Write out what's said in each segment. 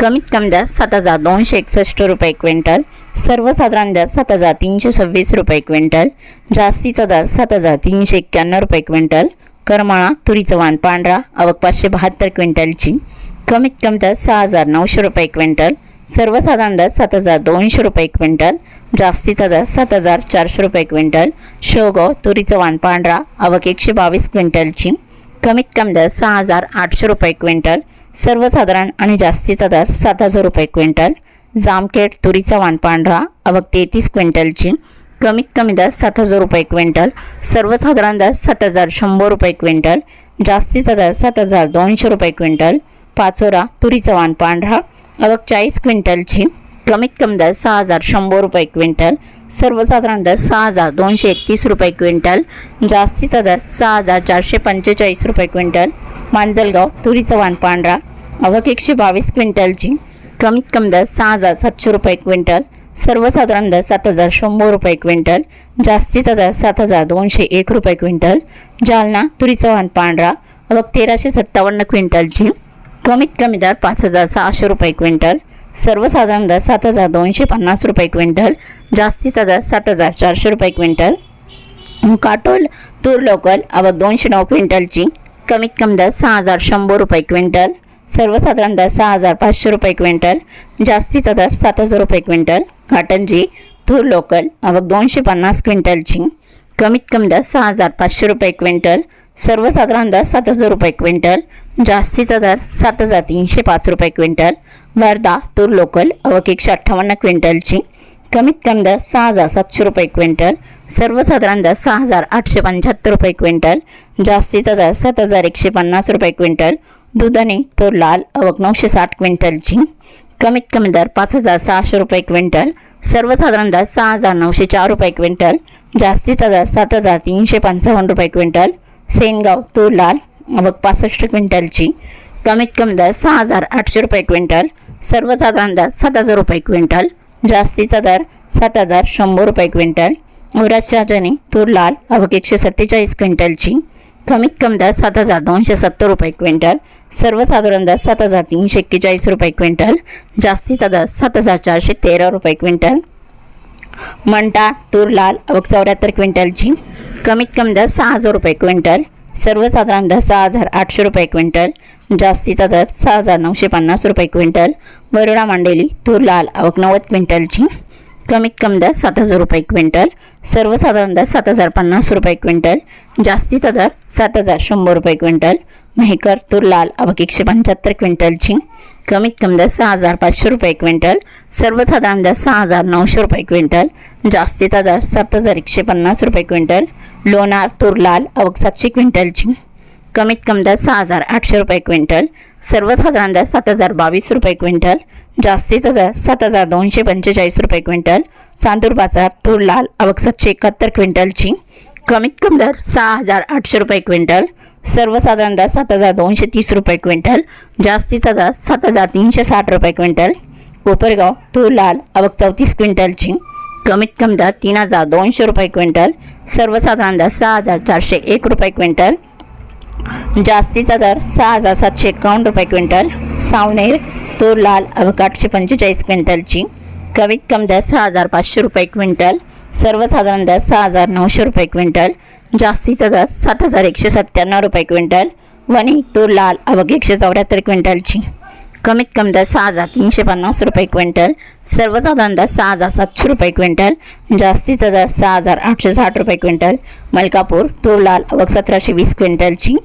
कमीत कमी दर सात हजार दोनशे एकसष्ट रुपये क्विंटल. सर्वसाधारण दर सात हजार तीनशे सव्वीस रुपये क्विंटल. जास्तीचा दर सात हजार तीनशे एक्क्याण्णव रुपये क्विंटल. करमाळा तुरीचं वाण पांढरा अवक पाचशे बहात्तर क्विंटलची. कमीत कमी दर सहा हजार नऊशे रुपये क्विंटल. सर्वसाधारण दर सात हजार दोनशे रुपये क्विंटल. जास्तीचा दर सात हजार चारशे रुपये क्विंटल. शेवगाव तुरीचं वाण पांढरा अवक एकशे बावीस क्विंटलची. कमीत कमी दर सहा हजार आठशे रुपये क्विंटल सर्वसाधारण आणि जास्तीचा दर सात हजार रुपये क्विंटल जामखेड तुरीचा वाण पांढरा अवक तेहतीस क्विंटलची कमीत कमी दर सात हजार रुपये क्विंटल सर्वसाधारण दर सात हजार शंभर रुपये क्विंटल जास्तीचा दर सात हजार दोनशे रुपये क्विंटल पाचोरा तुरीचा वाण पांढरा अवक चाळीस क्विंटलची कमीत कमी दर सहा हजार शंभर रुपये क्विंटल सर्वसाधारण दर सहा हजार दोनशे एकतीस रुपये क्विंटल जास्तीचा दर सहा हजार चारशे पंचेचाळीस रुपये क्विंटल मांजलगाव तुरीचं वाण पांढरा अवघ एकशे बावीस क्विंटलची कमीत कमी दर सहा हजार सातशे रुपये क्विंटल सर्वसाधारण दर सात हजार शंभर रुपये क्विंटल जास्तीचा दर सात हजार दोनशे एक रुपये क्विंटल जालना तुरीचं वाण पांढरा अवक तेराशे सत्तावन्न क्विंटलची कमीत कमी दर पाच हजार सहाशे रुपये क्विंटल सर्वसाधारण दर सात हजार दोनशे पन्नास रुपये क्विंटल जास्तीचा दर सात हजार चारशे रुपये क्विंटल. काटोल तूर लोकल अवक दोनशे नऊ क्विंटलची कमीत कमी दर सहा हजार शंभर रुपये क्विंटल. सर्वसाधारण दर सहा हजार पाचशे रुपये क्विंटल जास्तीचा दर सात हजार रुपये क्विंटल. काटनजी तूर लोकल अवक दोनशे पन्नास क्विंटलची कमीत कमी दर सहा हजार पाचशे रुपये क्विंटल. सर्वसाधारण दर सात हजार रुपये क्विंटल जास्तीचा दर सात हजार तीनशे पाच रुपये क्विंटल वर्धा तूर लोकल अवक एकशे अठ्ठावन्न क्विंटलची. कमीत कमी दर सहा हजार सातशे रुपये क्विंटल सर्वसाधारण दर सहा हजार आठशे पंच्याहत्तर रुपये क्विंटल जास्तीचा दर सात हजार एकशे पन्नास रुपये क्विंटल दुधाने तूर लाल अवक नऊशे साठ क्विंटलची. कमीत कमी दर पाच हजार सहाशे रुपये क्विंटल सर्वसाधारण दर सहा हजार नऊशे चार रुपये क्विंटल जास्तीचा दर सात हजार तीनशे पंचावन्न रुपये क्विंटल सेनगाव तूर लाल अवक पासष्ट क्विंटलची. कमीत कमी दर सहा हजार आठशे रुपये क्विंटल. सर्वसाधारण दर सात हजार रुपये क्विंटल. जास्तीचा दर सात हजार शंभर रुपये क्विंटल. औराजशाहजनी तूर लाल अवघ एकशे सत्तेचाळीस क्विंटलची. कमीत कमी दर सात हजार दोनशे सत्तर रुपये क्विंटल. सर्वसाधारण दर सात हजार तीनशे एक्केचाळीस रुपये क्विंटल. जास्तीचा दर सात हजार चारशे तेरा रुपये क्विंटल. मंटा तूर लाल अवघ चौऱ्याहत्तर क्विंटलची. कमीत कमी दर सहा हजार रुपये क्विंटल सर्वसाधारण दर सहा हजार आठशे रुपये क्विंटल जास्तीचा दर सहा हजार नऊशे पन्नास रुपये क्विंटल वरुडा मांडेली तूर लाल आवक नव्वद क्विंटलची कमीत कमी दर सात हजार रुपये क्विंटल सर्वसाधारण दर सात हजार पन्नास रुपये क्विंटल जास्तीचा दर सात हजार शंभर रुपये क्विंटल मेहकर तूर लाल आवक एकशे पंच्याहत्तर क्विंटलची कमीत कमी दर सहा हजार पाचशे रुपये क्विंटल सर्वसाधारण दर सहा हजार नऊशे रुपये क्विंटल जास्तीचा दर सात हजार एकशे पन्नास रुपये क्विंटल लोणार तूर लाल अवक सातशे क्विंटलची. कमीत कमी दर सहा हजार आठशे रुपये क्विंटल सर्वसाधारण दर सात हजार बावीस रुपये क्विंटल जास्तीचा दर सात हजार दोनशे पंचेचाळीस रुपये क्विंटल चांदूर बाजार तूर लाल अवक सातशे एकाहत्तर क्विंटलची. कमीत कमी दर सहा हजार आठशे रुपये क्विंटल सर्वसाधारण दर सात हजार दोनशे तीस रुपये क्विंटल जास्तीचा दर सात हजार तीनशे साठ रुपये क्विंटल. कोपरगाव तूर लाल अवक चौतीस क्विंटलची कमीत कमी दर तीन हजार दोनशे रुपये क्विंटल. सर्वसाधारण दर सहा हजार चारशे एक रुपये क्विंटल. जास्तीचा दर सहा हजार सातशे एकावन्न रुपये क्विंटल. सावनेर तूर लाल अवक आठशे पंचेचाळीस क्विंटलची कमीत कमी दर सहा हजार पाचशे रुपये क्विंटल. सर्वसाधारण दर सहा हजार नऊशे रुपये क्विंटल जास्तीचा दर सात हजार एकशे सत्त्याण्णव रुपये क्विंटल वणी तूर लाल अवघ एकशे चौऱ्याहत्तर क्विंटलची. कमीत कमी दर सहा हजार तीनशे पन्नास रुपये क्विंटल सर्वसाधारण दर सहा हजार सातशे रुपये क्विंटल जास्तीचा दर सहा हजार आठशे साठ रुपये क्विंटल मलकापूर तूर लाल अवघ सतराशे वीस क्विंटलची.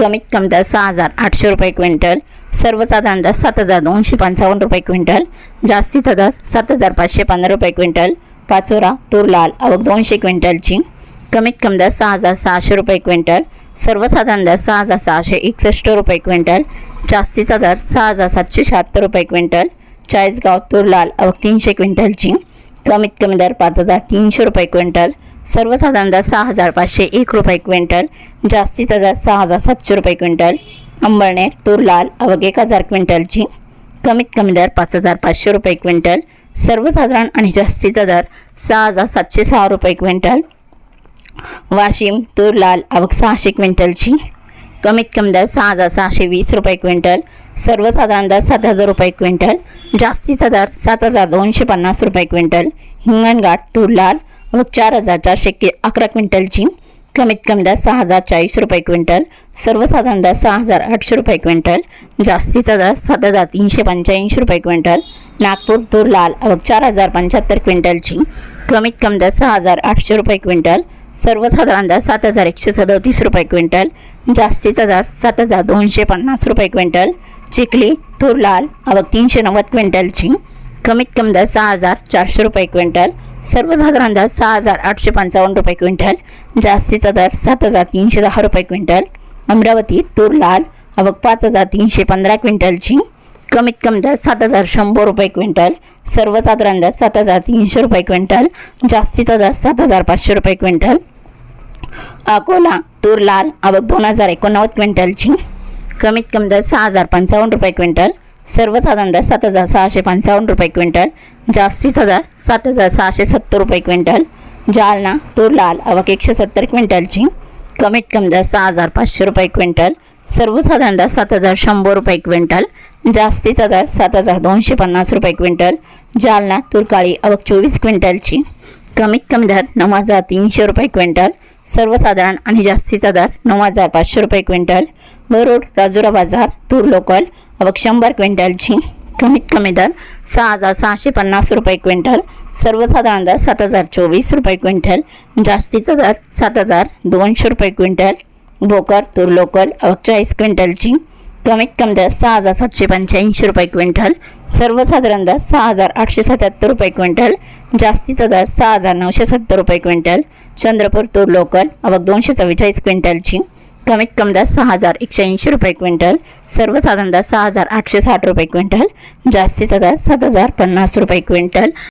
कमीत कमी दर सहा हजार आठशे रुपये क्विंटल सर्वसाधारण दर सात हजार दोनशे पंचावन्न रुपये क्विंटल जास्तीचा दर सात हजार पाचशे पंधरा रुपये क्विंटल पाचोरा तूर लाल आवक दोनशे क्विंटलची. कमीत कमी दर सहा हजार सहाशे रुपये क्विंटल. सर्वसाधारण दर सहा हजार सहाशे एकसष्ट रुपये क्विंटल. जास्तीचा दर सहा हजार सातशे शहात्तर रुपये क्विंटल. चाळीसगाव तूर लाल आवक तीनशे क्विंटलची. कमीत कमी दर पाच हजार तीनशे रुपये क्विंटल. सर्वसाधारण दर सहा हजार पाचशे एक रुपये क्विंटल. जास्तीचा दर सहा हजार सातशे रुपये क्विंटल. अंबरनेर तूर लाल आवक एक हजार क्विंटलची. कमीत कमी दर पाच हजार पाचशे रुपये क्विंटल. सर्वसाधारण आणि जास्तीचा दर सहा हजार सातशे सहा रुपये क्विंटल. वाशिम तूर लाल आवक सहाशे क्विंटलची. कमीत कमी दर सहा हजार सहाशे वीस रुपये क्विंटल. सर्वसाधारण दर सात हजार रुपये क्विंटल. जास्तीचा दर सात हजार दोनशे पन्नास रुपये क्विंटल. हिंगणघाट तूर लाल व चार हजार चारशे के अकरा क्विंटलची. कमीत कमी दर सहा हजार चाळीस रुपये क्विंटल सर्वसाधारण दर सहा हजार आठशे रुपये क्विंटल जास्तीचा दर सात हजार तीनशे पंच्याऐंशी रुपये क्विंटल नागपूर तूर लाल आवक चार हजार पंच्याहत्तर क्विंटलची कमीत कमी दर सहा हजार आठशे रुपये क्विंटल सर्वसाधारण दर सात हजार एकशे सदतीस रुपये क्विंटल जास्तीचा दर सात हजार दोनशे पन्नास रुपये क्विंटल चिखली तूर लाल आवक तीनशे नव्वद क्विंटलची कमीत कमी दर सहा हजार चारशे रुपये क्विंटल सर्वसाधारण दर सहा हजार आठशे पंचावन्न रुपये क्विंटल जास्तीचा दर सात हजार तीनशे दहा रुपये क्विंटल अमरावती तूर लाल आवक पाच हजार तीनशे पंधरा क्विंटलची कमीत कमी दर सात हजार शंभर रुपये क्विंटल सर्वसाधारण दर सात हजार तीनशे रुपये क्विंटल जास्तीचा दर सात हजार पाचशे रुपये क्विंटल. अकोला तूर लाल आवक दोन हजार एकोणनव्वद क्विंटलची कमीत कमी दर सहा हजार पंचावन्न रुपये क्विंटल सर्वसाधारण दर सात हजार सहाशे पंचावन्न रुपये क्विंटल जास्तीचा दर सात हजार सहाशे सत्तर रुपये क्विंटल जालना तूर लाल आवक एकशे सत्तर क्विंटलची कमीत कमी दर सहा हजार पाचशे रुपये क्विंटल सर्वसाधारण दर सात हजार शंभर रुपये क्विंटल जास्तीचा दर सात हजार दोनशे पन्नास रुपये क्विंटल जालना तुरकाळी आवक चोवीस क्विंटलची कमीत कमी दर नऊ हजार तीनशे रुपये क्विंटल सर्वसाधारण आणि जास्तीचा दर नऊ हजार पाचशे रुपये क्विंटल वरुड राजुरा बाजार तूर लोकल आवक शंभर क्विंटलची कमीत कमी दर सहा हजार सहाशे पन्नास रुपये क्विंटल. सर्वसाधारण दर सात हजार चोवीस रुपये क्विंटल. जास्तीचा दर सात हजार दोनशे रुपये क्विंटल. भोकर तूर लोकल आवक चाळीस क्विंटलची कमीत कमी दर सहा हजार सातशे पंच्याऐंशी रुपये क्विंटल. सर्वसाधारण दर सहा हजार आठशे सत्याहत्तर रुपये क्विंटल. जास्तीचा दर सहा हजार नऊशे सत्तर रुपये क्विंटल. चंद्रपूर तूर लोकल आवक दोनशे चव्वेचाळीस क्विंटलची कमीत कमी दर सहा हजार एकशे ऐंशी रुपये क्विंटल सर्वसाधारण दर सहा हजार आठशे साठ रुपये क्विंटल जास्तीचा दर सात हजार पन्नास रुपये क्विंटल.